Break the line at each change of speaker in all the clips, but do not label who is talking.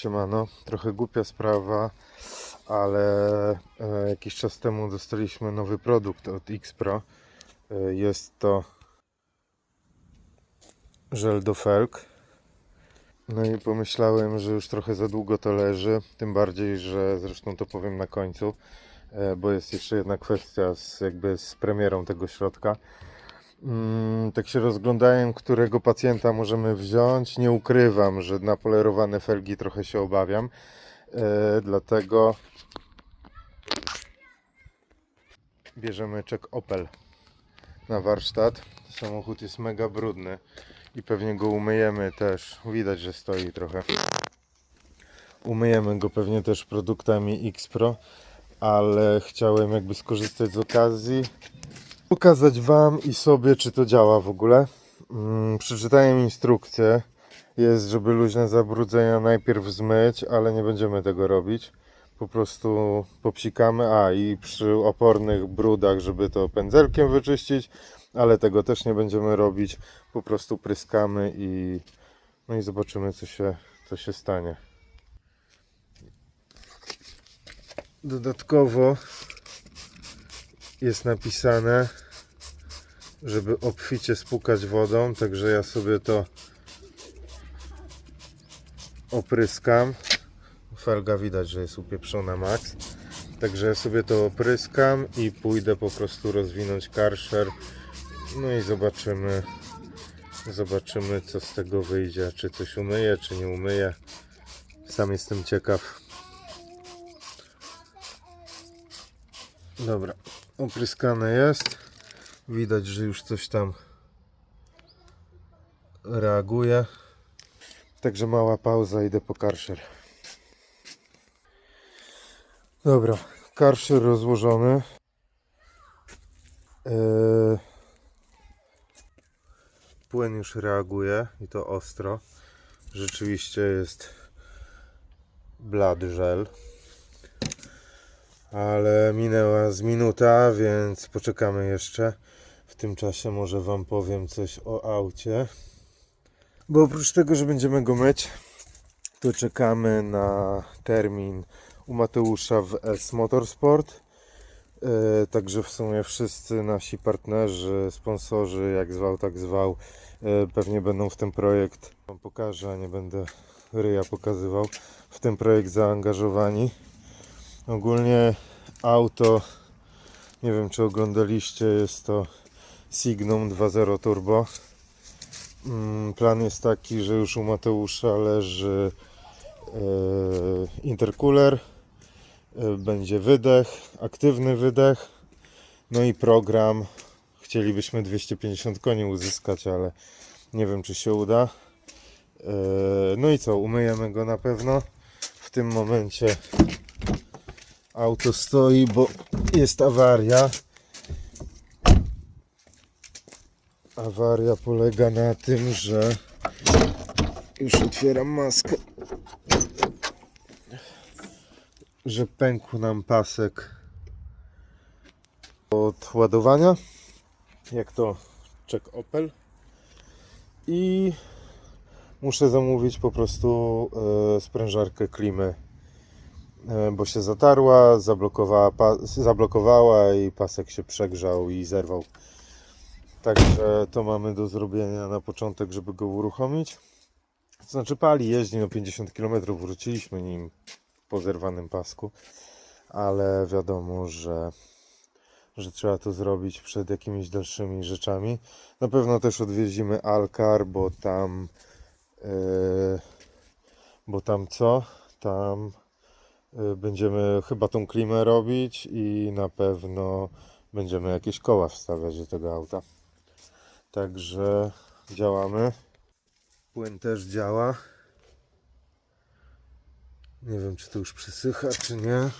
Siemano, trochę głupia sprawa, ale e, jakiś czas temu dostaliśmy nowy produkt od X-Pro. E, jest to żel do felg. No i pomyślałem, że już trochę za długo to leży, tym bardziej, że zresztą to powiem na końcu, e, bo jest jeszcze jedna kwestia z, jakby z premierą tego środka. Mm, tak się rozglądałem, którego pacjenta możemy wziąć. Nie ukrywam, że na polerowane felgi trochę się obawiam. E, dlatego bierzemy czek Opel na warsztat. Samochód jest mega brudny i pewnie go umyjemy też. Widać, że stoi trochę. Umyjemy go pewnie też produktami X-Pro, ale chciałem jakby skorzystać z okazji pokazać Wam i sobie, czy to działa w ogóle. Mm, przeczytałem instrukcję. Jest, żeby luźne zabrudzenia najpierw zmyć, ale nie będziemy tego robić. Po prostu popsikamy. A i przy opornych brudach, żeby to pędzelkiem wyczyścić, ale tego też nie będziemy robić. Po prostu pryskamy i no i zobaczymy, co się, co się stanie. Dodatkowo jest napisane, żeby obficie spłukać wodą, także ja sobie to opryskam. Felga widać, że jest upieprzona max. Także ja sobie to opryskam i pójdę po prostu rozwinąć karszer. No i zobaczymy, zobaczymy co z tego wyjdzie. Czy coś umyję, czy nie umyję. Sam jestem ciekaw. Dobra, opryskane jest. Widać, że już coś tam reaguje. Także mała pauza, idę po karszer. Dobra, karszer rozłożony. Yy, Płyn już reaguje i to ostro. Rzeczywiście jest blad żel ale minęła z minuta, więc poczekamy jeszcze. W tym czasie może Wam powiem coś o aucie. Bo oprócz tego, że będziemy go myć, to czekamy na termin u Mateusza w S Motorsport. E, Także w sumie wszyscy nasi partnerzy, sponsorzy, jak zwał, tak zwał, e, pewnie będą w ten projekt. Wam pokażę, nie będę ryja pokazywał. W ten projekt zaangażowani. Ogólnie auto, nie wiem czy oglądaliście, jest to Signum 2.0 Turbo. Mm, Plan jest taki, że już u Mateusza leży e, intercooler, e, będzie wydech, aktywny wydech, no i program. Chcielibyśmy 250 koni uzyskać, ale nie wiem czy się uda. E, No i co, umyjemy go na pewno. W tym momencie auto stoi, bo jest awaria. Awaria polega na tym, że już otwieram maskę, że pękł nam pasek od ładowania, jak to czek Opel i muszę zamówić po prostu e, sprężarkę klimy bo się zatarła, zablokowała, zablokowała i pasek się przegrzał i zerwał. Także to mamy do zrobienia na początek, żeby go uruchomić. To znaczy pali, jeździ no 50 km, wróciliśmy nim po zerwanym pasku, ale wiadomo, że, że trzeba to zrobić przed jakimiś dalszymi rzeczami. Na pewno też odwiedzimy Alkar, bo tam yy, bo tam co? Tam Będziemy chyba tą klimę robić i na pewno będziemy jakieś koła wstawiać do tego auta. Także działamy. Płyn też działa. Nie wiem, czy to już przysycha, czy nie.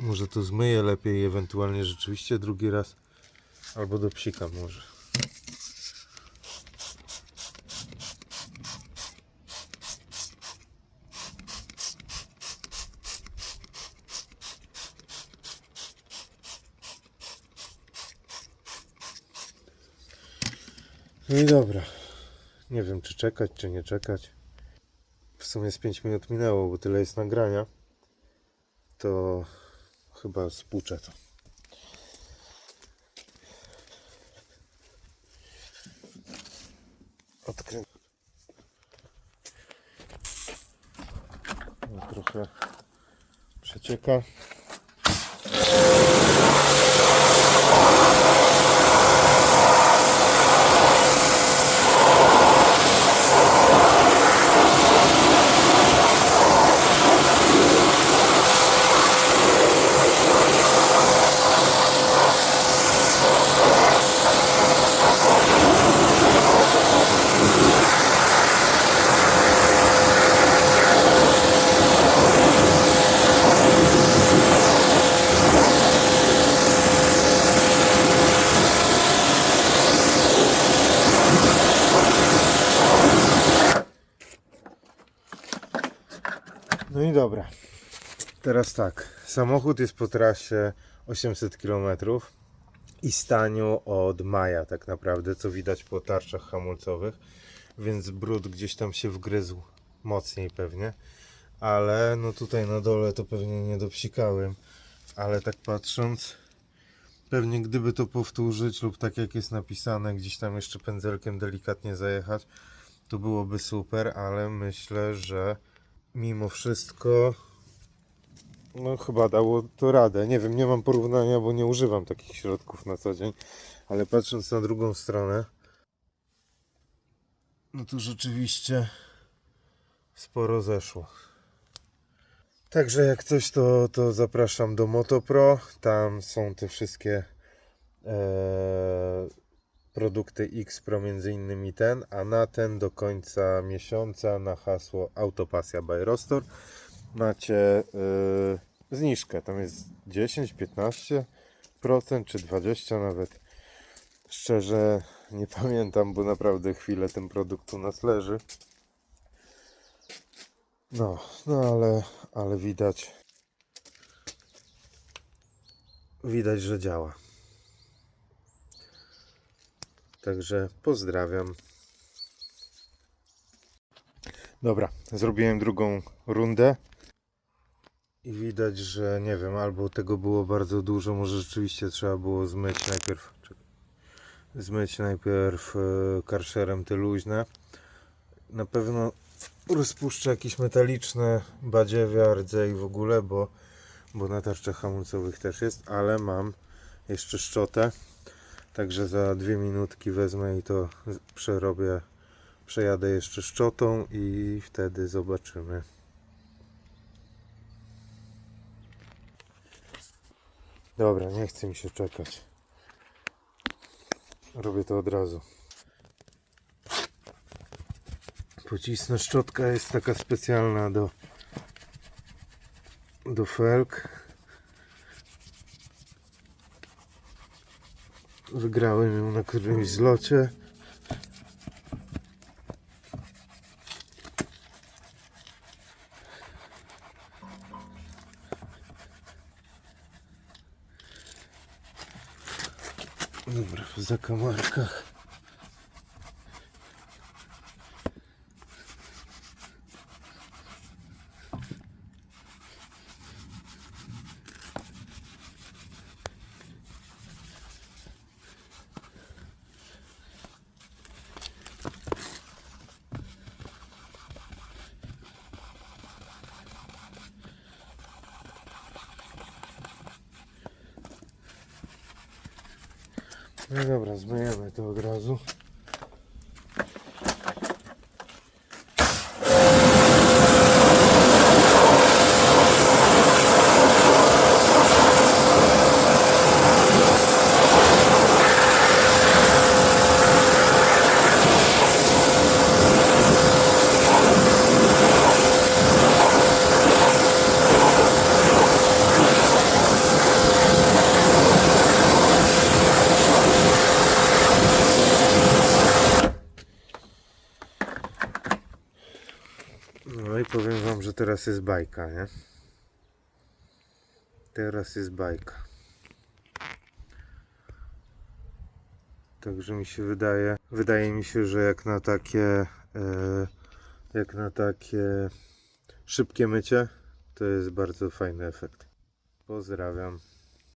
Może to zmyję lepiej, ewentualnie rzeczywiście drugi raz. Albo do psika może. No i dobra. Nie wiem, czy czekać, czy nie czekać. W sumie z 5 minut minęło, bo tyle jest nagrania. To chyba spuczę to. Odkrę... No, trochę przecieka. No i dobra. Teraz tak. Samochód jest po trasie 800 km i staniu od maja tak naprawdę, co widać po tarczach hamulcowych, więc brud gdzieś tam się wgryzł mocniej pewnie, ale no tutaj na dole to pewnie nie dopsikałem, ale tak patrząc, pewnie gdyby to powtórzyć lub tak jak jest napisane, gdzieś tam jeszcze pędzelkiem delikatnie zajechać, to byłoby super, ale myślę, że mimo wszystko no chyba dało to radę. Nie wiem, nie mam porównania, bo nie używam takich środków na co dzień, ale patrząc na drugą stronę, no to rzeczywiście sporo zeszło. Także jak coś, to, to zapraszam do Motopro. Tam są te wszystkie e, produkty X Pro, między innymi ten, a na ten do końca miesiąca na hasło Autopasja by Rostor macie y, zniżkę. Tam jest 10, 15% czy 20 nawet. Szczerze nie pamiętam, bo naprawdę chwilę ten produkt u nas leży. No, no ale, ale widać widać, że działa. Także pozdrawiam. Dobra, zrobiłem drugą rundę. I widać, że nie wiem, albo tego było bardzo dużo, może rzeczywiście trzeba było zmyć najpierw. Zmyć najpierw e, karszerem te luźne. Na pewno rozpuszczę jakieś metaliczne badziewia, rdzej w ogóle, bo, bo na tarczach hamulcowych też jest, ale mam jeszcze szczotę. Także za dwie minutki wezmę i to przerobię. Przejadę jeszcze szczotą i wtedy zobaczymy. Dobra, nie chce mi się czekać. Robię to od razu. Pocisnę szczotka jest taka specjalna do do felg. Wygrałem ją na którymś zlocie. Dobra, w zakamarkach. No dobra, zmyjemy to od razu. No i powiem wam, że teraz jest bajka, nie? Teraz jest bajka. Także mi się wydaje, wydaje mi się, że jak na takie e, Jak na takie szybkie mycie, to jest bardzo fajny efekt. Pozdrawiam.